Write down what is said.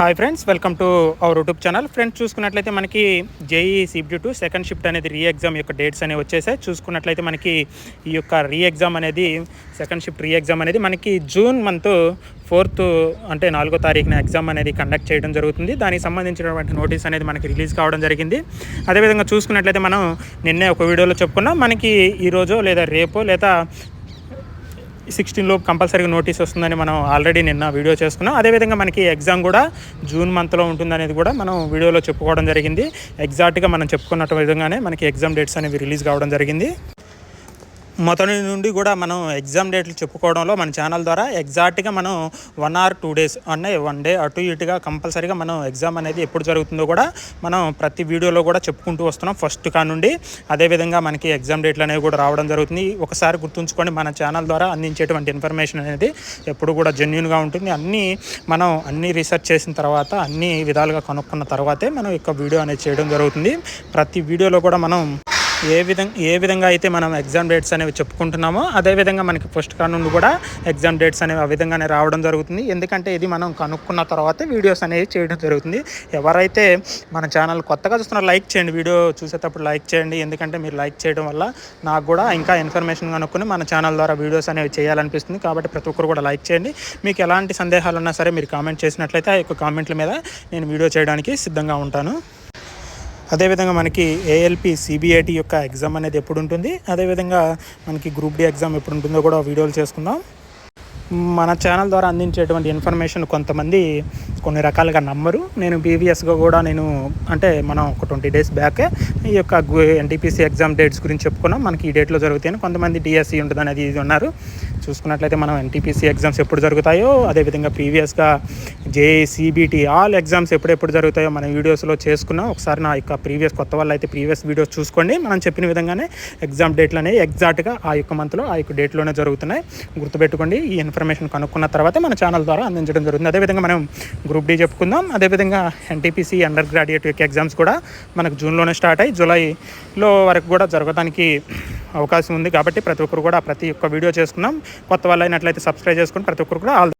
Hi friends welcome to our YouTube channel. Friends చూసుకున్నట్లయితే మనకి JE CBT two second shift అనేది re exam యొక్క dates అనేవి వచ్చేసాయి. చూసుకున్నట్లయితే మనకి ఈ యొక్క రీ ఎగ్జామ్ అనేది సెకండ్ షిఫ్ట్ రీ ఎగ్జామ్ అనేది మనకి జూన్ మంత్ ఫోర్త్ అంటే నాలుగో తారీఖున ఎగ్జామ్ అనేది కండక్ట్ చేయడం జరుగుతుంది. దానికి సంబంధించినటువంటి నోటీస్ అనేది మనకి రిలీజ్ కావడం జరిగింది. అదేవిధంగా చూసుకున్నట్లయితే మనం నిన్నే ఒక వీడియోలో చెప్పుకున్నాం. మనకి ఈరోజు లేదా రేపో లేదా సిక్స్టీన్లో కంపల్సరీగా నోటీస్ వస్తుందని మనం ఆల్రెడీ నిన్న వీడియో చేసుకున్నాం. అదేవిధంగా మనకి ఎగ్జామ్ కూడా జూన్ మంత్లో ఉంటుందనేది కూడా మనం వీడియోలో చెప్పుకోవడం జరిగింది. ఎగ్జాక్ట్గా మనం చెప్పుకున్నట్టు విధంగానే మనకి ఎగ్జామ్ డేట్స్ అనేవి రిలీజ్ కావడం జరిగింది. మొదటి నుండి కూడా మనం ఎగ్జామ్ డేట్లు చెప్పుకోవడంలో మన ఛానల్ ద్వారా ఎగ్జాక్ట్గా మనం వన్ ఆర్ టూ డేస్ అంటే వన్ డే అటు ఇటుగా కంపల్సరీగా మనం ఎగ్జామ్ అనేది ఎప్పుడు జరుగుతుందో కూడా మనం ప్రతి వీడియోలో కూడా చెప్పుకుంటూ వస్తున్నాం ఫస్ట్ కా నుండి. అదేవిధంగా మనకి ఎగ్జామ్ డేట్లు అనేవి కూడా రావడం జరుగుతుంది. ఒకసారి గుర్తుంచుకొని మన ఛానల్ ద్వారా అందించేటువంటి ఇన్ఫర్మేషన్ అనేది ఎప్పుడు కూడా జెన్యున్గా ఉంటుంది. అన్నీ మనం అన్నీ రీసెర్చ్ చేసిన తర్వాత అన్ని విధాలుగా కనుక్కున్న తర్వాతే మనం యొక్క వీడియో అనేది చేయడం జరుగుతుంది. ప్రతి వీడియోలో కూడా మనం ఏ విధంగా ఏ విధంగా అయితే మనం ఎగ్జామ్ డేట్స్ అనేవి చెప్పుకుంటున్నామో అదేవిధంగా మనకి ఫస్ట్ కార్ నుండి కూడా ఎగ్జామ్ డేట్స్ అనేవి ఆ విధంగానే రావడం జరుగుతుంది. ఎందుకంటే ఇది మనం కనుక్కున్న తర్వాతే వీడియోస్ అనేవి చేయడం జరుగుతుంది. ఎవరైతే మన ఛానల్ కొత్తగా చూస్తున్న లైక్ చేయండి. వీడియో చూసేటప్పుడు లైక్ చేయండి. ఎందుకంటే మీరు లైక్ చేయడం వల్ల నాకు కూడా ఇంకా ఇన్ఫర్మేషన్ కనుక్కొని మన ఛానల్ ద్వారా వీడియోస్ అనేవి చేయాలనిపిస్తుంది. కాబట్టి ప్రతి ఒక్కరు కూడా లైక్ చేయండి. మీకు ఎలాంటి సందేహాలు ఉన్నా సరే మీరు కామెంట్ చేసినట్లయితే ఆ యొక్క కామెంట్ల మీద నేను వీడియో చేయడానికి సిద్ధంగా ఉంటాను. అదేవిధంగా మనకి ఏఎల్పి సిబిఐటి యొక్క ఎగ్జామ్ అనేది ఎప్పుడు ఉంటుంది? అదేవిధంగా మనకి గ్రూప్ డి ఎగ్జామ్ ఎప్పుడు ఉంటుందో కూడా వీడియోలు చేసుకుందాం. మన ఛానల్ ద్వారా అందించేటువంటి ఇన్ఫర్మేషన్ కొంతమంది కొన్ని రకాలుగా నమ్మరు. నేను బీవీఎస్గా కూడా నేను అంటే మనం ఒక ట్వంటీ డేస్ బ్యాకే ఈ యొక్క ఎన్టీపీసీ ఎగ్జామ్ డేట్స్ గురించి చెప్పుకున్నాం. మనకి ఈ డేట్లో జరుగుతాయని కొంతమంది డిఎస్సి ఉంటుందని అది ఇది ఉన్నారు. చూసుకున్నట్లయితే మనం ఎన్టీపీసీ ఎగ్జామ్స్ ఎప్పుడు జరుగుతాయో అదేవిధంగా ప్రీవియస్గా జేసీబీటీ ఆల్ ఎగ్జామ్స్ ఎప్పుడెప్పుడు జరుగుతాయో మన వీడియోస్లో చేసుకున్నాం. ఒకసారి నా యొక్క ప్రీవియస్ కొత్త వాళ్ళు అయితే ప్రీవియస్ వీడియోస్ చూసుకోండి. మనం చెప్పిన విధంగానే ఎగ్జామ్ డేట్లు అనేవి ఎగ్జాక్ట్గా ఆ యొక్క మంత్లో ఆ యొక్క డేట్లోనే జరుగుతున్నాయి. గుర్తుపెట్టుకోండి ఈ ఇన్ఫర్మేషన్ కనుక్కున్న తర్వాత మన ఛానల్ ద్వారా అందించడం జరుగుతుంది. అదేవిధంగా మనం గ్రూప్ డి చెప్పుకుందాం. అదేవిధంగా ఎన్టీపీసీ అండర్ గ్రాడ్యుయేట్ యొక్క ఎగ్జామ్స్ కూడా మనకు జూన్లోనే స్టార్ట్ అయ్యి జూలైలో వరకు కూడా జరగడానికి అవకాశం ఉంది. కాబట్టి ప్రతి ఒక్కరు కూడా ప్రతి ఒక్క వీడియో చేసుకుందాం. కొత్త వాళ్ళు అయినట్లయితే సబ్స్క్రైబ్ చేసుకుని ప్రతి ఒక్కరు కూడా ఆల్